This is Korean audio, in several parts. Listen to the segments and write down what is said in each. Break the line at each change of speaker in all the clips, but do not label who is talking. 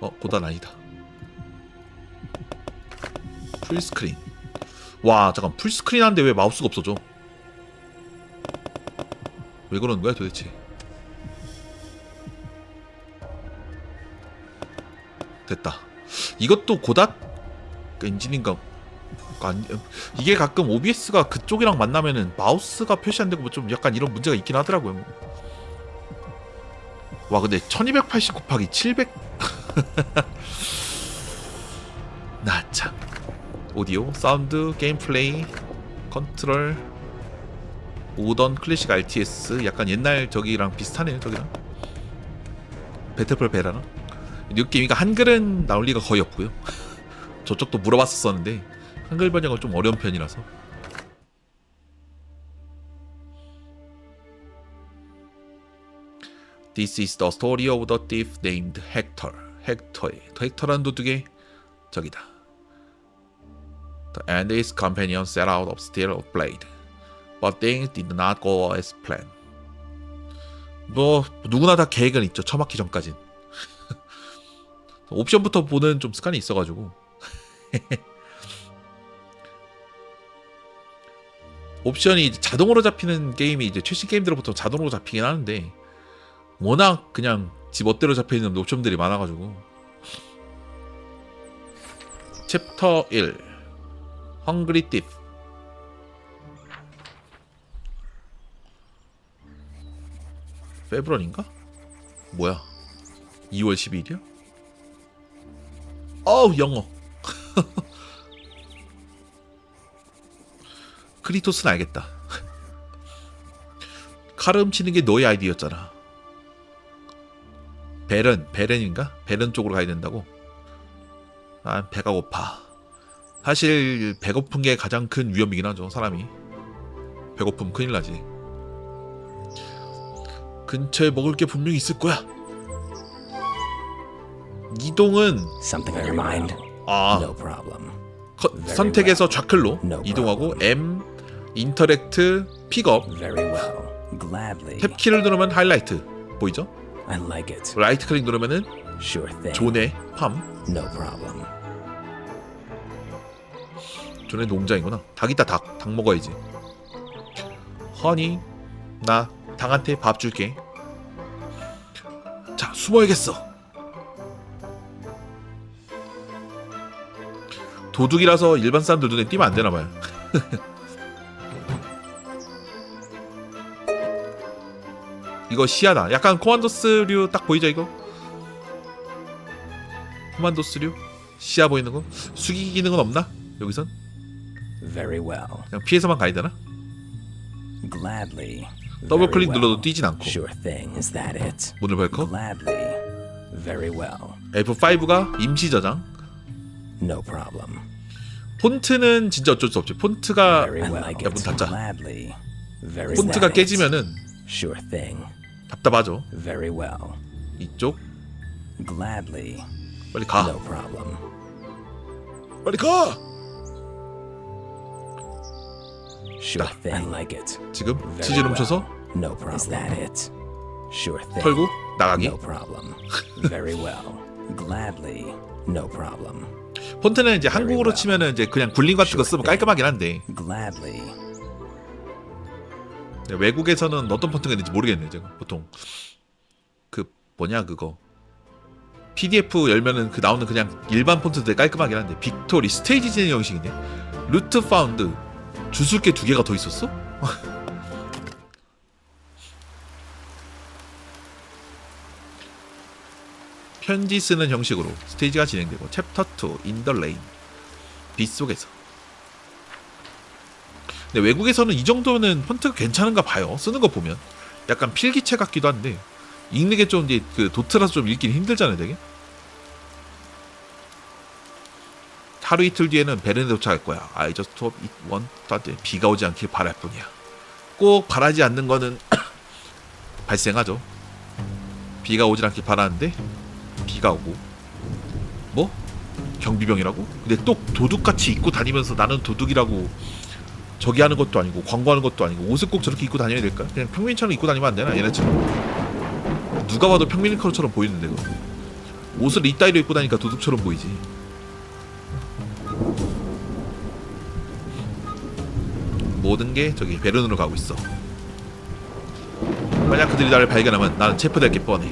어 고단 아니다. 풀스크린. 와 잠깐 풀스크린 하는데 왜 마우스가 없어져? 왜 그러는 거야 도대체? 됐다. 이것도 고dat 엔진인가? 아니, 이게 가끔 OBS가 그쪽이랑 만나면은 마우스가 표시 안 되고 뭐 좀 약간 이런 문제가 있긴 하더라고요. 와 근데 1280 곱하기 700 나참. 오디오, 사운드, 게임 플레이, 컨트롤, 모던 클래식 RTS 약간 옛날 저기랑 비슷하네요 저기랑? 배틀풀 베라랑 뉴 게임이가 한글은 나올 리가 거의 없고요. 저쪽도 물어봤었었는데 한글 번역은 좀 어려운 편이라서. This is the story of the thief named Hector. 헥터의 헥터라는 도둑의 적이다. The and his companion set out of steal a blade, but things did not go as planned. 뭐 누구나 다 계획은 있죠. 처맞기 전까진. 옵션부터 보는 좀 습관이 있어가지고. 옵션이 자동으로 잡히는 게임이 이제 최신 게임들은 보통 자동으로 잡히긴 하는데 워낙 그냥 지 멋대로 잡혀 있는 옵션들이 많아가지고. 챕터 1 헝그리 딥 페브런인가? 뭐야? 2월 12일이야? 어우 영어. 크리토스는 알겠다. 칼 훔치는 게 너의 아이디어였잖아 베른 베렌인가? 베른 쪽으로 가야 된다고? 아 배가 고파 사실 배고픈 게 가장 큰 위험이긴 하죠 사람이 배고프면 큰일 나지 근처에 먹을 게 분명히 있을 거야 이동은? 아. 커- 선택에서 좌클로 이동하고 M 인터랙트 픽업
Very well. Gladly.
탭 키를 누르면 하이라이트 보이죠?
I like it.
라이트 클릭 누르면은
Sure thing.
존의 팜
No problem.
존의 농장이구나. 닭 있다 닭. 닭 먹어야지. 허니 나 닭한테 밥 줄게. 자 숨어야겠어. 도둑이라서 일반 사람들 눈에 띄면 안 되나 봐요 이거 시야다 약간 코만도스류 딱 보이죠 이거 코만도스류 시야 보이는 거 숙이기 기능은 없나 여기선
Very well.
그냥 피해서만 가야 되나
Gladly.
더블 클릭. 눌러도 뛰진 않고
Sure thing. Is that it?
문을 벌컥
Gladly. Very well.
F5가 임시 저장
No problem.
폰트는 진짜 어쩔 수 없지 폰트가
Very well.
야, 문 닫자. 폰트가? 깨지면은
Sure thing.
답답하죠
Very well.
이쪽
Gladly.
빨리 가
No problem.
빨리 가
Sure thing. I like it.
지금 치즈 훔쳐서
No problem. Is that it? Sure thing.
털고 나가기
No problem. Very well. Gladly. No problem.
폰트는 이제 한국어로. 치면은 이제 그냥 굴림 같은 거 쓰면 깔끔하긴 한데
Gladly.
외국에서는 어떤 폰트가 있는지 모르겠네 제가 보통. 그 뭐냐 그거. PDF 열면은 그 나오는 그냥 일반 폰트 되게 깔끔하긴 한데 빅토리 스테이지 진행 형식인데 루트 파운드 주술게 두 개가 더 있었어? 편지 쓰는 형식으로 스테이지가 진행되고 챕터 2 인더 레인 빗속에서 근데 외국에서는 이 정도는 폰트가 괜찮은가 봐요. 쓰는 거 보면 약간 필기체 같기도 한데 읽는 게 좀 이제 그 도트라서 좀 읽기 힘들잖아요, 되게. 하루 이틀 뒤에는 베른에 도착할 거야. I just hope it won't start. 비가 오지 않길 바랄 뿐이야. 꼭 바라지 않는 거는 발생하죠. 비가 오지 않길 바라는데 비가 오고 뭐 경비병이라고? 근데 또 도둑같이 입고 다니면서 나는 도둑이라고 저기 하는 것도 아니고 광고하는 것도 아니고 옷을 꼭 저렇게 입고 다녀야 될까? 그냥 평민처럼 입고 다니면 안 되나? 얘네처럼 누가 봐도 평민처럼 보이는데 그거. 옷을 이따위로 입고 다니까 도둑처럼 보이지. 모든 게 저기 베른으로 가고 있어. 만약 그들이 나를 발견하면 나는 체포될 게 뻔해.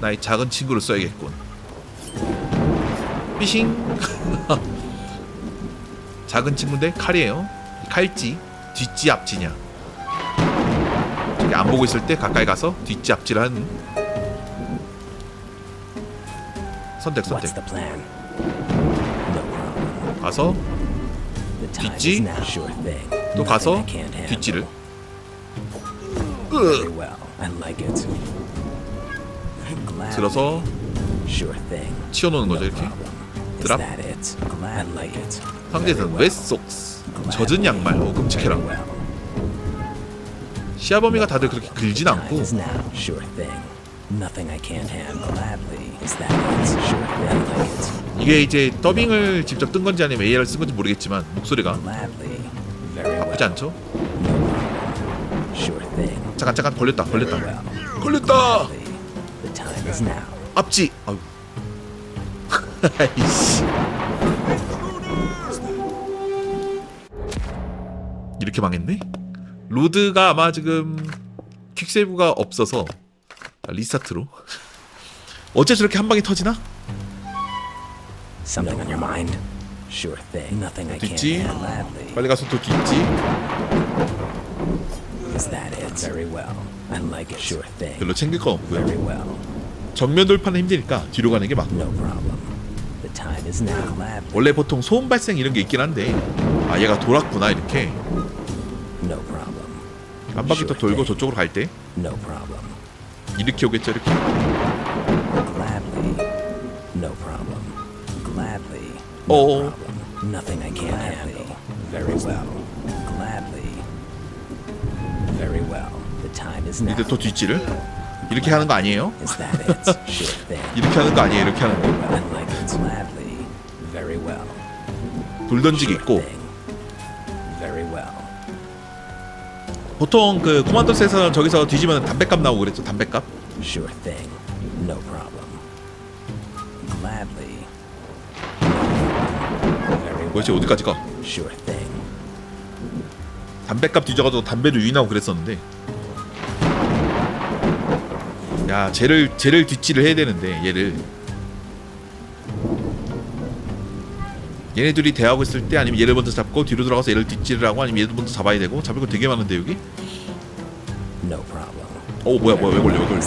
나의 작은 친구를 써야겠군. 피싱. 작은 친구인데 칼이에요. 칼지. 뒷지 앞지냐. 저기 안 보고 있을 때 가까이 가서 뒷지 앞지를 하는 선택 선택. 가서 뒷지? 또 가서. 뒷지를. 으. 들어서. 치워놓는 거죠 이렇게. 드랍. 상대에서는 웨스속스 젖은 양말. 오 끔찍해라. 범위가 다들 그렇게 길진 않고. 이게 이제 더빙을 직접 뜬 건지 아니면 AR을 쓴 건지 모르겠지만 목소리가. 나쁘지 않죠? 잠깐 잠깐 걸렸다 걸렸다. 걸렸다. 앞지 아이씨 이렇게 망했네 로드가 아마 지금 퀵세이브가 없어서 리스타트로 어째 저렇게 한 방에 터지나?
Something on your mind? Sure thing. Nothing I can't
뒷지.
handle. Gladly.
빨리 가서 또 뒤지
Is that it? Very well. I like it. Sure thing.
별로 챙길 거 없고요
Very well.
정면 돌파는 힘드니까 뒤로 가는 게 맞고
No problem.
원래 보통 소음 발생 이런 게 있긴 한데 아 얘가 돌았구나 이렇게. 한 바퀴 더 돌고 저쪽으로 갈 때. 이렇게 오겠죠 이렇게
Gladly. No problem. Gladly. No
Oh.
problem. Nothing I can't handle. Very well. Gladly. Very well. The time is now.
이제 또 뒷지를 이렇게 하는 거 아니에요?
Is that it? Sure thing.
이렇게 하는 거 아니에요 이렇게 하는 거
I like it.
돌 던지기 있고. 보통 그 코만도스에서는 저기서 뒤지면 담배값 나오고 그랬죠 담배값
Sure thing. No problem. Gladly. Very well.
도대체 어디까지 가?
Sure thing.
담배값 뒤져가지고 담배도 유인하고 그랬었는데 야 쟤를 쟤를 뒷지를 해야 되는데 얘를 얘네 들이 대하고 있을 때 아니면 얘를 먼저 잡고 뒤로 들어가서 얘를 뒷지를 하고 아니면 얘를 먼저 잡아야 되고 잡을 거 되게 많은데 여기
No problem.
어 뭐야 뭐야 왜 걸려 왜 걸려?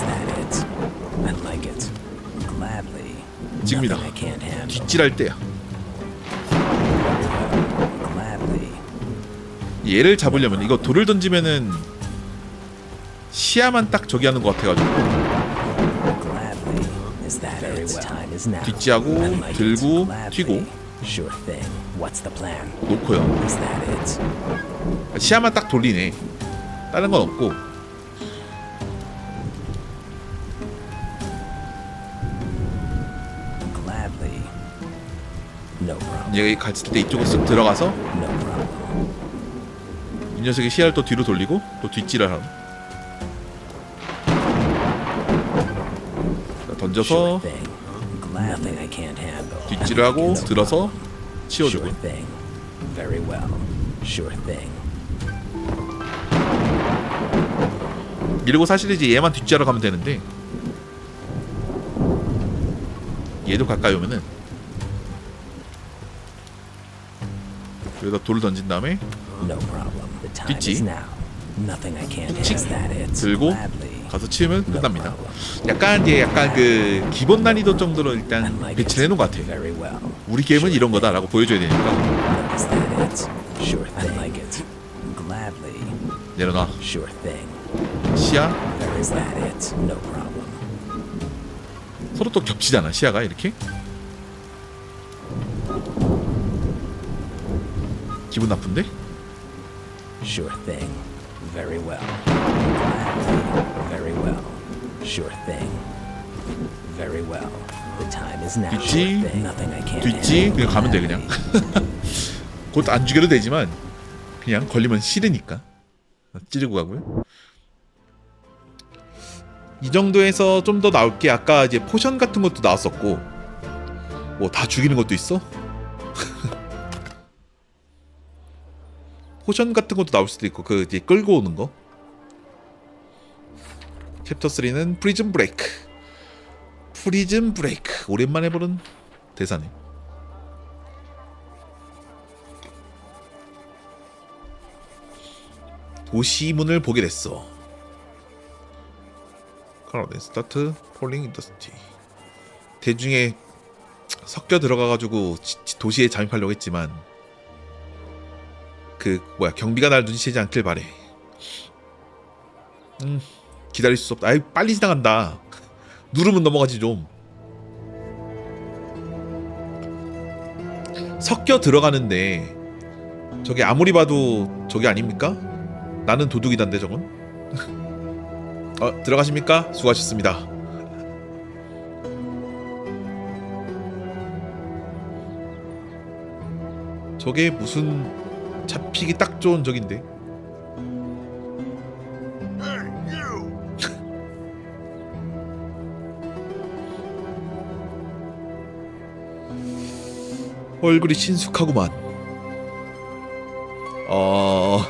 I like it. Gladly.
지금이다.
Nothing I can't handle.
뒷질할 때야
Gladly.
얘를 잡으려면 이거 돌을 던지면은 시야만 딱 저기 하는 것 같아가지고
Gladly. Is that it? The time is now.
뒷지하고
I like it.
들고. 튀고
Sure thing. What's the plan?
놓고요
Is that it?
시야만 딱 돌리네 다른 건 없고
Gladly. No problem.
얘가 갔을 때 이쪽으로 쓱 들어가서
No problem.
이 녀석이 시야를 또 뒤로 돌리고 또 뒷질을 하고 자, 던져서
Sure thing. Nothing I can't handle.
뒷질을 하고 들어서. 치워주고
Sure thing. Very well. Sure thing.
이러고 사실 이제 얘만 뒷질하러 가면 되는데 얘도 가까이 오면은 여기다 돌을 던진 다음에 뒷지.
it?
들고. 가서 치우면 끝납니다. 약간 이제 약간 그 기본 난이도 정도로 일단 배치를 해놓은 것 같아
Very well.
우리 게임은 이런 거다라고 보여줘야 되니까. 내려놔. 시야. 서로 또 겹치잖아 시야가 이렇게 기분 나쁜데?
Sure thing. Very well. Sure thing. Very well. The time is now. Sure thing. Nothing I can't
뒤지
handle.
그냥 가면 돼 그냥 곧 안 죽여도 되지만 그냥 걸리면 싫으니까 찌르고 가고요 이 정도에서 좀 더 나올 게 아까 이제 포션 같은 것도 나왔었고 뭐 다 죽이는 것도 있어? 포션 같은 것도 나올 수도 있고 그 이제 끌고 오는 거 챕터 3는 프리즌 브레이크 프리즌 브레이크 오랜만에 보는 대사네 도시 문을 보게 됐어. 카라덴 스타트 폴링 인더스티 대중에 섞여 들어가가지고 도시에 잠입하려고 했지만 그 뭐야 경비가 날 눈치채지 않길 바래. 음 기다릴 수 없다. 아이 빨리 지나간다. 누르면 넘어가지 좀. 섞여 들어가는데 저게 아무리 봐도 저게 아닙니까? 나는 도둑이단데 저건? 어 들어가십니까? 수고하셨습니다. 저게 무슨 잡히기 딱 좋은 적인데 얼굴이 친숙하구만. 어...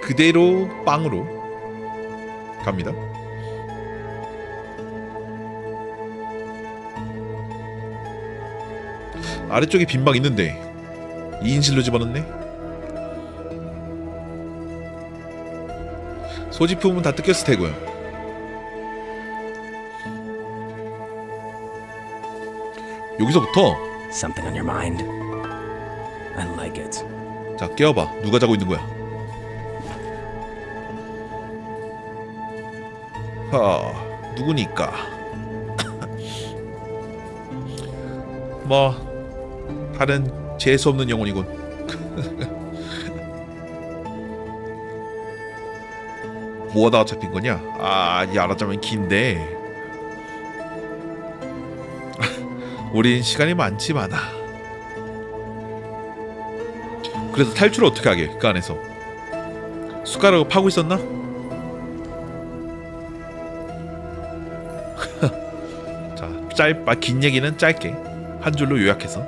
그대로 빵으로 갑니다. 아래쪽에 빈방 있는데 2인실로 집어넣네. 소지품은 다 뜯겼을 테고요 여기서부터?
Something on your mind? I like it.
자 깨워봐. 누가 자고 있는 거야? 하 누구니까? 뭐 다른 재수 없는 영혼이군. 뭐하다가 잡힌 거냐? 아 이 알아자면 긴데 우린 시간이 많지 많아 그래서 탈출을 어떻게 하게 그 안에서 숟가락을 파고 있었나? 자 짧아 긴 얘기는 짧게 한 줄로 요약해서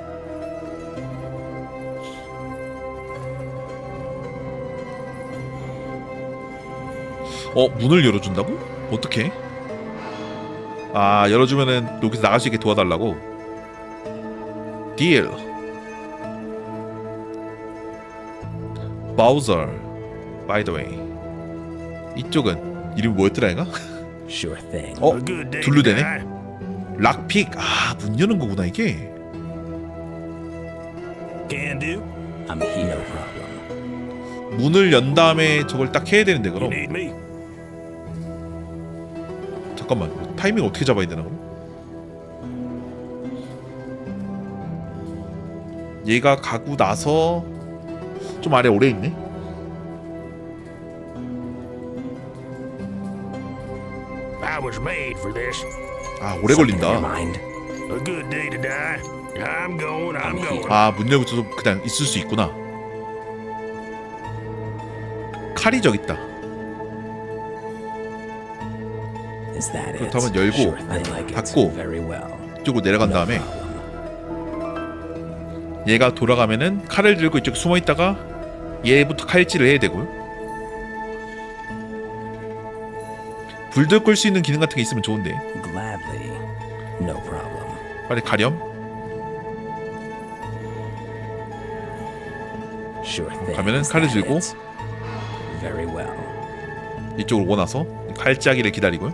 어 문을 열어준다고? 어떻게? 아 열어주면은 여기서 나갈 수 있게 도와달라고 딜 바우저 by the way 이쪽은 이름이 뭐였더라 얘가?
Sure thing.
어?
Die.
락픽 아 문 여는 거구나 이게
Can do.
I'm here. No problem.
문을 연 다음에 저걸 딱 해야 되는데 그럼. 잠깐만 타이밍 어떻게 잡아야 되나 그럼? 얘가 가고 나서 좀 아래 오래 있네
I was made for this.
아 오래 걸린다
mind?
A good day to die. I'm going. I'm
I'm
going.
아문 열고 좀 그냥 있을 수 있구나 칼이 저기 있다? 그렇다면 열고. 닫고. 이쪽으로 내려간 다음에. 얘가 돌아가면은 칼을 들고 이쪽 숨어 있다가 얘부터 칼질을 해야 되고요. 불도 끌 수 있는 기능 같은 게 있으면 좋은데
Gladly. No problem.
빨리 가렴. 가면은 칼을 들고
it? Very well.
이쪽으로 오나서 칼짜기를 기다리고요.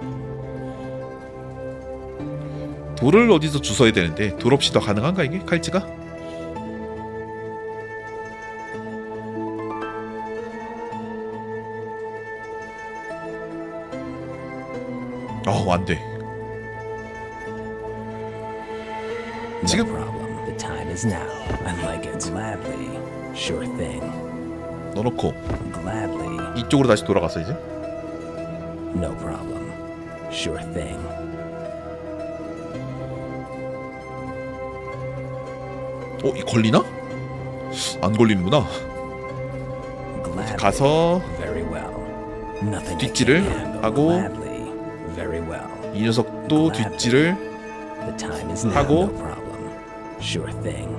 돌을 어디서 주워야 되는데 돌 없이도 가능한가 이게 칼찌가? 안돼.
No
지금-
problem. The time is now. I like it. Gladly. Sure thing.
넣어놓고
Gladly.
이쪽으로 다시 돌아가서 이제
No problem. Sure thing.
어, 이 걸리나? 안 걸리는구나.
Gladly.
가서
Very well. Nothing I
뒷질을
can't handle
하고
gladly. Very well.
이 녀석도 뒷질을
The time is now.
하고
No problem. Sure thing.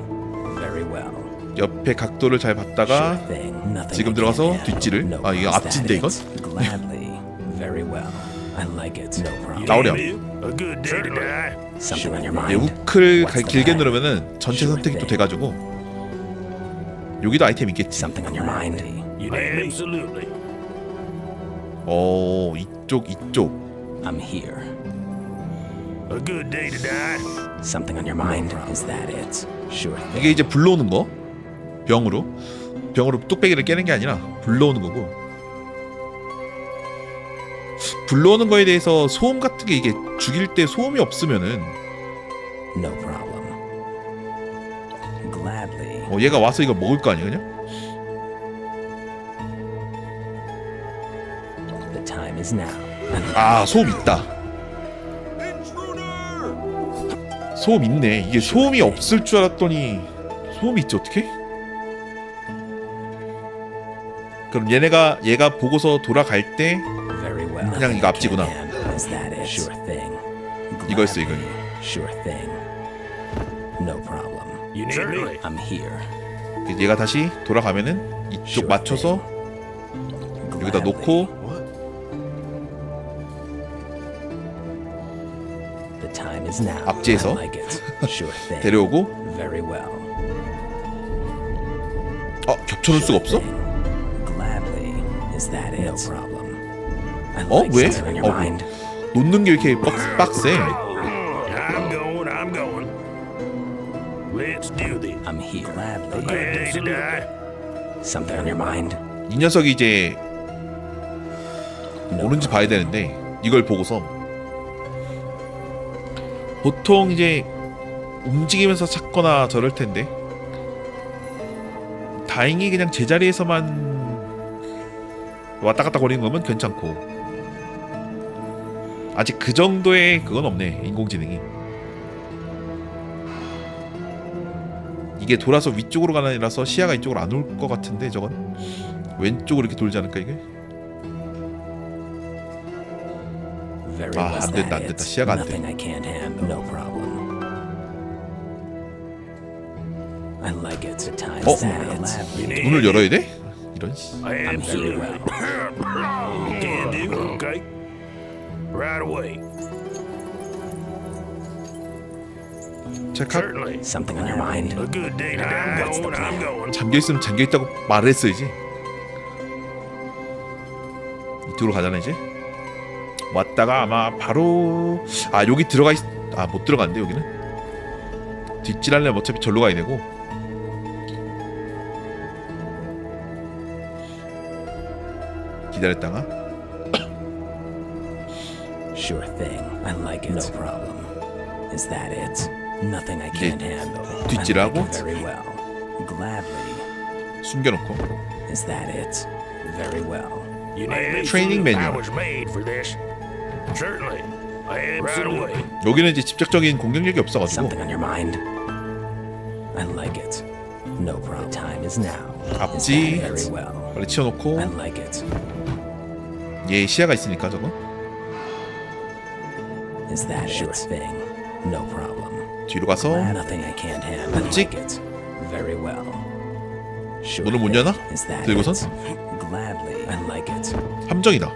Very well.
옆에 각도를 잘 봤다가
Sure thing. Nothing
지금 들어가서. 뒷질을
No
아 이거
problem.
앞진데 이건
Gladly. Very well. I like it. No problem.
나오렴.
A good day to die.
Something on your
예,
mind.
우클
the
길게? 누르면은 전체
Sure
선택이 또. 돼가지고 여기도 아이템 있겠지.
Something on your mind.
You name it? Absolutely.
어 이쪽 이쪽
I'm here.
A good day to die.
Something on your mind. Is that it? Sure thing.
이게 이제 불러오는 거 병으로 병으로 뚝배기를 깨는 게 아니라 불러오는 거고 불러오는 거에 대해서 소음 같은 게 이게 죽일 때 소음이 없으면은
No problem. Gladly.
어, 얘가 와서 이거 먹을 거 아니야 그냥?
The time is now.
아 소음 있다 소음 있네 이게 소음이 없을 줄 알았더니 소음이 있지 어떻게? 그럼 얘네가 얘가 보고서 돌아갈 때. 그냥 이거 앞지구나. 이거였어, 이거.
Gladly. Sure thing. No problem.
You need me?
I'm here.
얘가 다시 돌아가면은 이쪽 맞춰서 여기다. 놓고
time is now.
앞뒤에서
I like it. Sure thing.
데려오고
Very well.
어 겹쳐놓을 수가 없어?
Gladly. Is that it? No problem. I
어?
like
왜?
something on your
어,
mind.
놓는 게 이렇게 빡, 빡세
I'm going, I'm going. Let's do this.
I'm here.
A
Gladly.
good day to die.
Something on your mind.
이 녀석이 이제 오는지 봐야 되는데 이걸 보고서 보통 이제 움직이면서 찾거나 저럴 텐데. 다행히 그냥 제자리에서만 왔다 갔다 거리는 거면 괜찮고. 아직 그 정도의 그건 없네 인공지능이. 이게 돌아서 위쪽으로 가는 아니라서 시야가 이쪽으로 안 올 것 같은데 저건? 왼쪽으로 이렇게 돌지 않을까 이게 아. 안 된다, 안
it.
시야가 안 돼.
Nothing I can't handle. No problem. I like it.
어?
is that
You
it.
need
문을? 열어야 돼? 이런 씨.
Absolutely. Can do. Okay. Right away.
체크
Certainly.
Something on your mind.
A good day to die. I'm going, I'm going.
잠겨 있으면 잠겨 있다고 말을 했어야지. 이쪽으로 가잖아 이제. 왔다가 아마 바로 아 여기 들어가 있... 아못 들어간대 여기는. 뒷질하려면 어차피 절로 가야 되고. 기다렸다가
Sure thing. I like it. No problem. Is that it? Nothing I can't handle. I
뒷질하고.
like it very well. Gladly.
숨겨놓고
Is that it? Very well.
You need me?
Training
I
manual.
was made for this. Certainly. Right away.
여기는 이제 직접적인 공격력이 없어가지고
Something on your mind. I like it. No problem. Time is now.
앞지.
very well.
빨리
I
치워놓고
like it.
얘 시야가 있으니까 저거
Is that sure thing? No problem.
뒤로 가서
Nothing I can't handle. I
찍.
like it. Very well. Sure
문을 못. 여나?
Is that
들고선?
it? Gladly. I like it.
함정이다.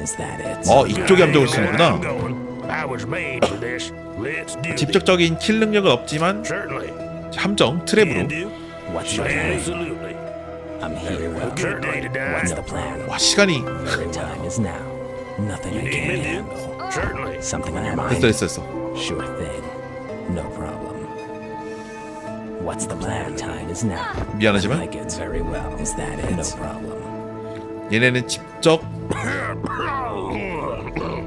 Is that it?
어 이쪽에 함정을
I'm
쓰는구나.
going. I was made for this. Let's do this.
직접적인 킬 능력은 없지만. 함정 트랩으로? 와 시간이. 됐어 됐어 됐어.
Sure thing. No problem. What's the plan? Time is now. I
미안하지만
like it very well. Is that it? No problem.
얘네는 직접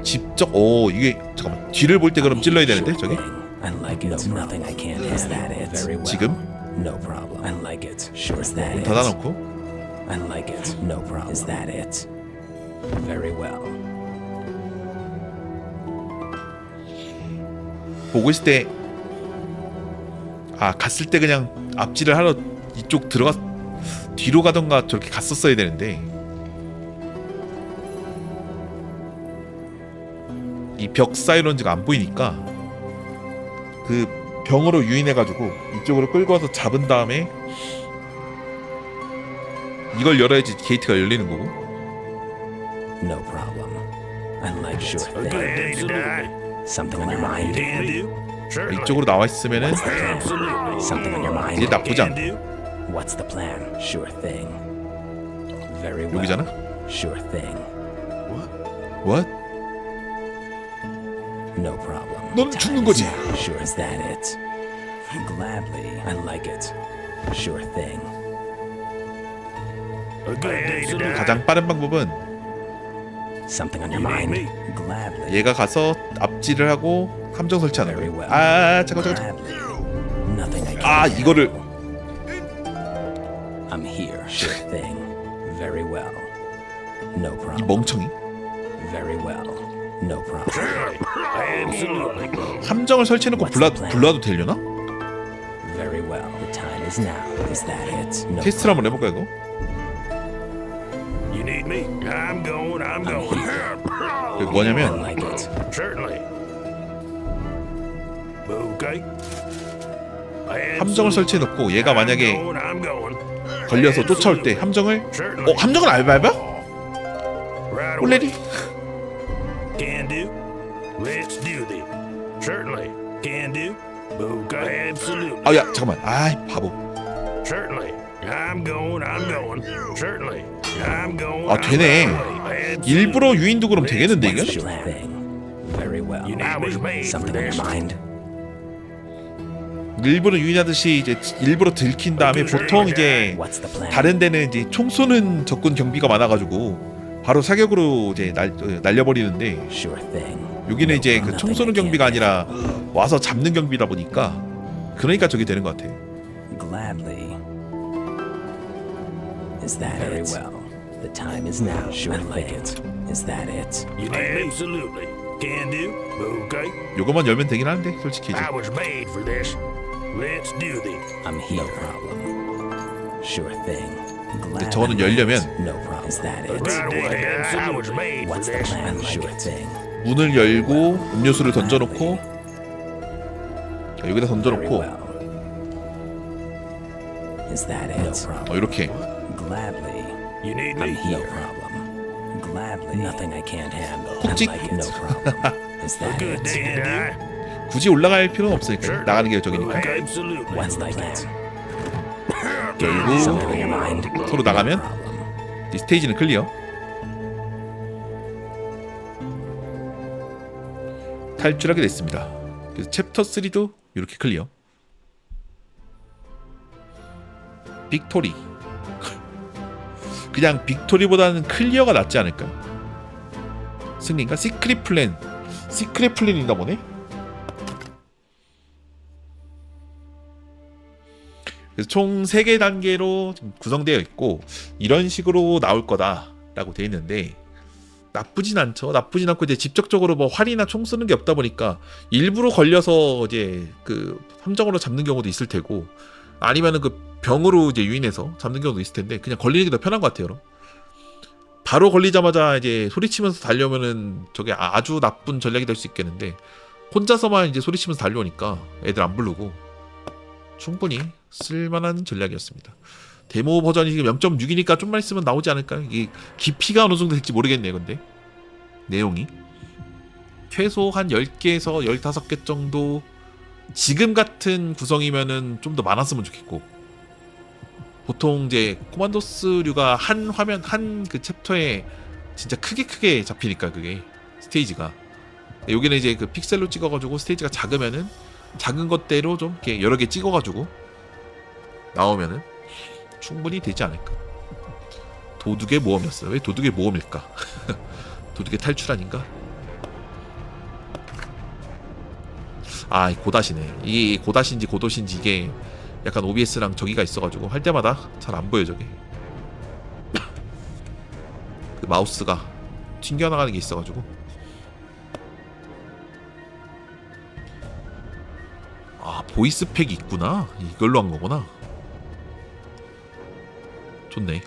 직접 오 이게 잠깐만 뒤를 볼 때 그럼 찔러야 되는데 저기
I like it. Nothing I can't. Is that it? Very well.
지금
No problem. I like it. Sure. Is that it?
닫아놓고
I like it. No problem. Is that it? Very well.
보고 있을 때 아 갔을 때 그냥 앞질을 하러 이쪽 들어가 뒤로 가던가 저렇게 갔었어야 되는데 이 벽 사이런즈가 안 보이니까 그 병으로 유인해가지고 이쪽으로 끌고 와서 잡은 다음에 이걸 열어야지 게이트가 열리는 거고
No problem. I like sure
A good
thing.
day to die.
Something on your mind?
이쪽으로 나와 있으면은.
Something on your mind?
이제 나쁘지 않아.
What's the plan? Sure thing. Very well.
여기잖아
Sure thing.
What?
No problem.
넌 죽는 거지.
Sure is that it. Gladly. I like it. Sure thing.
Die.
가장 빠른 방법은
Something on your mind? Gladly.
얘가 가서 앞질을 하고 함정 설치하는
Very
거야
well.
아 잠깐 잠깐
Gladly. Nothing I can't
아 이거를
I'm here. Sure thing. Very well. No
이
problem.
멍청이
Very well. No problem.
Certainly. Absolutely.
함정을 설치해놓고 불러, 불러도 되려나?
Very well. The time is now. Is that it? No
테스트를 한번 해볼까 이거?
You need me? I'm going. I'm going.
이게
I
뭐냐면
like it.
Certainly. Okay.
함정을 설치해놓고 얘가 만약에
I'm going.
걸려서 쫓아올 때 함정을. 어 함정을?
Right away.
홀레리?
Can do. Let's do this. Certainly. Can do. Okay. Absolutely.
아야 잠깐만 아이 바보
Certainly. I'm going. I'm going. Certainly. I'm going.
아, 되네. 일부러 유인도 그럼 되겠는데
thing. Very well.
You need was made for
Something on your
this.
mind?
일부러 유인하듯이 이제 일부러 들킨 다음에 보통 이제
What's the plan?
다른 데는 이제 총 쏘는 적군 경비가 많아가지고 바로 사격으로 이제 날, 어, 날려버리는데
Sure thing.
여기는 이제 그
can't
경비가 아니라 와서 잡는 경비다 보니까 그러니까 저게 되는 것 같아.
Gladly. Is that Very it? well. The time is now. Sure I like it. Is that it?
You need? Absolutely. Can do. Okay.
요것만 열면 되긴 하는데 솔직히 이제
I was made for this. Let's do this.
I'm here. No problem. Sure thing. Gladly.
저거는 열려면. 문을 열고 음료수를 던져놓고 자, 여기다 던져놓고. 어, 이렇게
die.
굳이 올라갈 필요는 없으니까 나가는 게 저기니까 열고? 서로 나가면. 이 스테이지는 클리어. 탈출하게 됐습니다. 그래서 챕터 3도 이렇게 클리어. 빅토리. 그냥 빅토리보다는 클리어가 낫지 않을까? 승리인가? 시크릿 플랜. 시크릿 플랜인가 보네. 총 3개 단계로 구성되어 있고 이런 식으로 나올 거다라고 되어 있는데 나쁘진 않죠. 나쁘진 않고 이제 직접적으로 뭐 활이나 총 쓰는 게 없다 보니까 일부러 걸려서 이제 그 함정으로 잡는 경우도 있을 테고 아니면은 그 병으로 이제 유인해서 잡는 경우도 있을 텐데 그냥 걸리는 게 더 편한 것 같아요. 그럼. 바로 걸리자마자 이제 소리치면서 달려면은 저게 아- 아주 나쁜 전략이 될 수 있겠는데 혼자서만 이제 소리치면서 달려오니까 애들 안 부르고 충분히 쓸만한 전략이었습니다. 데모 버전이 지금 0.6이니까 좀만 있으면 나오지 않을까? 이게 깊이가 어느 정도 될지 모르겠네요, 근데. 내용이. 최소 한 10개에서 15개 정도 지금 같은 구성이면은 좀 더 많았으면 좋겠고. 보통 이제 코만도스류가 한 화면 한 그 챕터에 진짜 크게 크게 잡히니까 그게 스테이지가. 여기는 이제 그 픽셀로 찍어가지고 스테이지가 작으면은 작은 것대로 좀 이렇게 여러 개 찍어가지고 나오면은 충분히 되지 않을까. 도둑의 모험이었어요. 왜 도둑의 모험일까? 도둑의 탈출 아닌가? 아, 이 고다시네. 이게 고다시인지 고도시인지 이게 약간 OBS랑 저기가 있어가지고 할 때마다 잘 안 보여 저게. 그 마우스가 튕겨나가는 게 있어가지고. 아, 보이스 팩이 있구나. 이걸로 한 거구나. 좋네.